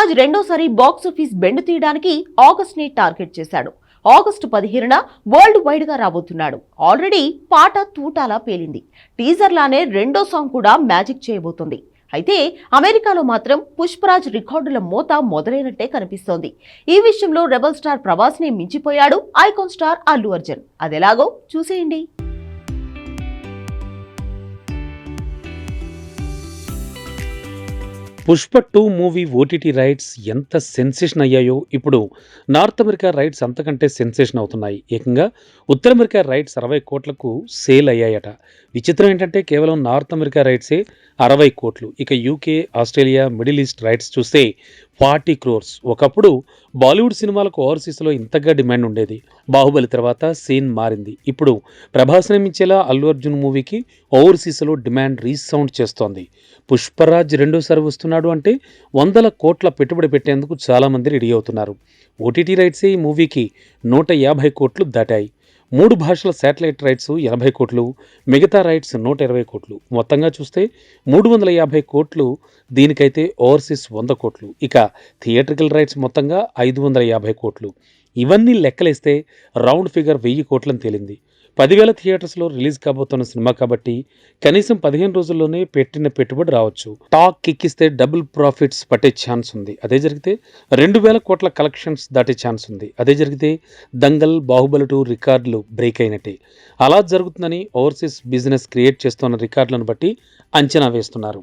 పుష్పరాజ్ రెండోసారి బాక్సాఫీస్ బెండు తీయడానికి ఆగస్ట్ని టార్గెట్ చేశాడు. ఆగస్టు పదిహేనున వరల్డ్ వైడ్గా రాబోతున్నాడు. ఆల్రెడీ పాట తూటాలా పేలింది. టీజర్ లానే రెండో సాంగ్ కూడా మ్యాజిక్ చేయబోతుంది. అయితే అమెరికాలో మాత్రం పుష్పరాజ్ రికార్డుల మోత మొదలైనట్టే కనిపిస్తోంది. ఈ విషయంలో రెబల్ స్టార్ ప్రభాస్ నే మించిపోయాడు ఐకాన్ స్టార్ అల్లు అర్జున్. అదెలాగో చూసేయండి. Pushpa two movie OTT rights ఎంత సెన్సేషన్ అయ్యాయో ఇప్పుడు నార్త్ అమెరికా రైట్స్ అంతకంటే సెన్సేషన్ అవుతున్నాయి. ఏకంగా ఉత్తర అమెరికా రైట్స్ అరవై కోట్లకు సేల్ అయ్యాయట. విచిత్రం ఏంటంటే కేవలం నార్త్ అమెరికా రైట్సే అరవై కోట్లు. ఇక UK Australia middle east rights చూస్తే ఫార్టీ క్రోర్స్. ఒకప్పుడు బాలీవుడ్ సినిమాలకు ఓవర్సీస్లో ఇంతగా డిమాండ్ ఉండేది. బాహుబలి తర్వాత సీన్ మారింది. ఇప్పుడు ప్రభాస్ నిర్మించేలా అల్లు అర్జున్ మూవీకి ఓవర్సీస్లో డిమాండ్ రీసౌండ్ చేస్తోంది. పుష్పరాజ్ రెండోసారి వస్తున్నాడు అంటే వందల కోట్ల పెట్టుబడి పెట్టేందుకు చాలామంది రెడీ అవుతున్నారు. ఓటీటీ రైట్సే ఈ మూవీకి నూట యాభై కోట్లు దాటాయి. మూడు భాషల శాటిలైట్ రైట్స్ ఎనభై కోట్లు మిగతా రైట్స్ నూట ఇరవై కోట్లు. మొత్తంగా చూస్తే మూడు వందల యాభై కోట్లు దీనికైతే ఓవర్సీస్ వంద కోట్లు. ఇక థియేట్రికల్ రైట్స్ మొత్తంగా ఐదు వందల యాభై కోట్లు. ఇవన్నీ లెక్కలేస్తే రౌండ్ ఫిగర్ వెయ్యి కోట్లని తేలింది. పదివేల థియేటర్స్లో రిలీజ్ కాబోతున్న సినిమా కాబట్టి కనీసం పదిహేను రోజుల్లోనే పెట్టిన పెట్టుబడి రావచ్చు. టాక్ కిక్కిస్తే డబుల్ ప్రాఫిట్స్ పట్టే ఛాన్స్ ఉంది. అదే జరిగితే రెండు వేల కోట్ల కలెక్షన్స్ దాటే ఛాన్స్ ఉంది. అదే జరిగితే దంగల్ బాహుబలి టూ రికార్డులు బ్రేక్ అయినట్టే. అలా జరుగుతుందని ఓవర్సీస్ బిజినెస్ క్రియేట్ చేస్తున్న రికార్డులను బట్టి అంచనా వేస్తున్నారు.